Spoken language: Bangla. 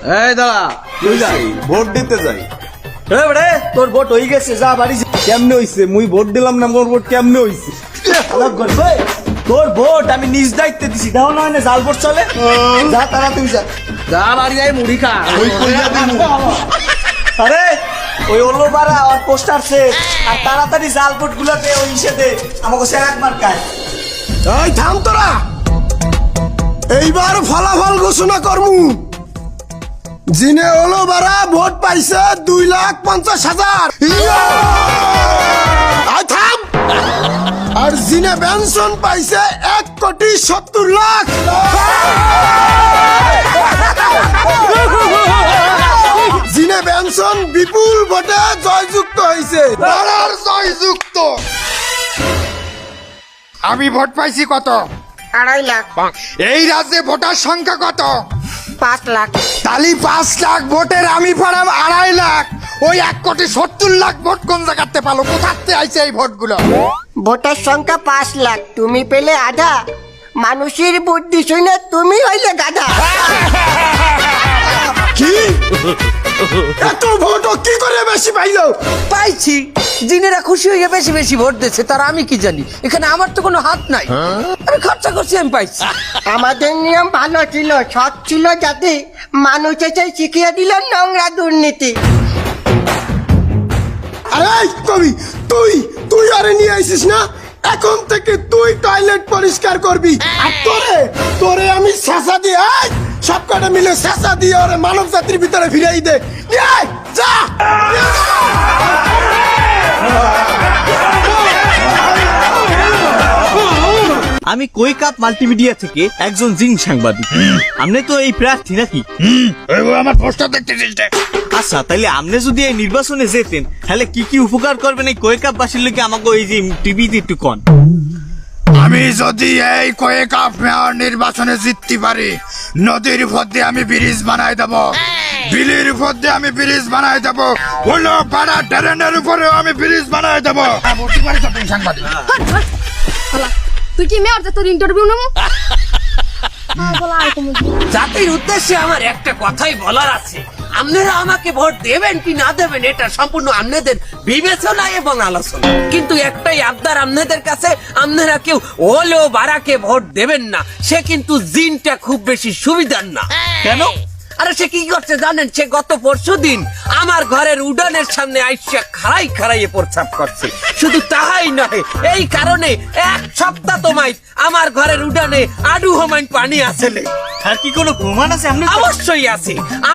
এই দাঁড়া তুই যাই। ভোট দিতে যাই। এ বেড়ে তোর ভোট হয়ে গেছে যা বাড়ি কেমনে হইছে? মুই ভোট দিলাম না মোর ভোট কেমনে হইছে? আলাপ কর। তোর ভোট আমি নিজ দায়িত্বে দিছি। দাও না হয় জাল ভোট চলে। যা তারা তুই যা। যা বাড়ি যাই মুড়ি খা। ওই কইয়া দিমু। আরে ওই ওলো বাড়া আর পোস্টার সে। আর তাড়াতাড়ি জাল ভোট গুলাতে ওই দে আমাকে সে একবার কায় এই থাম তোরা। এইবার ফলাফল ঘোষণা করমু। জিনে হলো বারা ভোট পাইছে দুই লাখ পঞ্চাশ হাজার! থাম! আর জিনে বেনশন পাইছে এক কোটি সত্তর লাখ। জিনে বেনশন বিপুল ভোটে জয়যুক্ত হয়েছে পাড়ার জয়যুক্ত। আমি ভোট পাইছি কত? আড়াই লাখ। এই রাজ্যে ভোটার সংখ্যা কত? পাঁচ লাখ। তালি পাঁচ লাখ ভোটের আমি পারাম আড়াই লাখ। ওই এক কোটি সত্তর লাখ ভোট কোন জায়গাতে পালো? কোথাতে আইছে এই ভোটগুলো? ভোটার সংখ্যা পাঁচ লাখ। তুমি পেলে আধা। মানুষের বুদ্ধি শুনে তুমি হইলে গাধা। এত ভোট ও কি করে বেশি পাইলো? পাইছি। জিনেরা খুশি হয়ে বেশি বেশি ভোট দিচ্ছে তার আমি কি জানি? এখানে আমার তো কোনো হাত নাই। আমি খরচা করছি আমি পাইছি। আমাদের নিয়ম ভালো ছিল সৎ ছিল যাতে মানুষ এসে শিখিয়ে দিল নোংরা দুর্নীতি। আরে কবি তুই তুই আরে নিয়ে আইছিস না? এখন থেকে তুই টয়লেট পরিষ্কার করবি। আর তোরে তোরে আমি শেষা দিয়ে আয় সব কটা মিলে শেষা দিয়ে ওরে মানব জাতির ভিতরে ফিরাই দে। যা! আমি কৈকাপ মাল্টিমিডিয়া থেকে একজন জিন সাংবাদিক। আপনি তো এই প্রার্থী নাকি? আমার পোস্টার দেখতেছিস আচ্ছা তাইলে আপনি যদি এই নির্বাচনে যেতেন তাহলে কি কি উপকার করবেন এই কৈকাপ বাসীর লোকে আমাকে ওই যে টিভিতে একটু কন? আমি যদি এই কয়েক আপ মেয়র নির্বাচনে জিততে পারি নদীর উপর দিয়ে আমি ব্রিজ বানাই দেব। বিলির উপর দিয়ে আমি ব্রিজ বানাই দেব। হলো পাড়া ড্রেনের উপরেও আমি ব্রিজ বানাই দেব। সাংবাদিক। তুই কি মেয়র তোর ইন্টারভিউ নেব? জাতির উদ্দেশ্যে আমার একটা কথাই বলার আছে। আপনারা আমাকে ভোট দেবেন কি না দেবেন এটা সম্পূর্ণ আপনাদের বিবেচনা এবং আলোচনা। কিন্তু একটাই আবদার আপনাদের কাছে আপনারা কেউ ওলো বারাকে ভোট দেবেন না। সে কিন্তু জিনটা খুব বেশি সুবিধার না। কেন? আরে সে কি করছে জানেন? সে গত পরশু দিন আমার ঘরের উডানের সামনে আইসা খাড়াই খাড়াইয়ে প্রস্রাব করছে। শুধু তাহাই নয় এই কারণে এক সপ্তাহ তোমায় আমার ঘরের উডানে আডু হমাইন পানি আসলে আর কি কোনো প্রমাণ আছে? অবশ্যই আছে।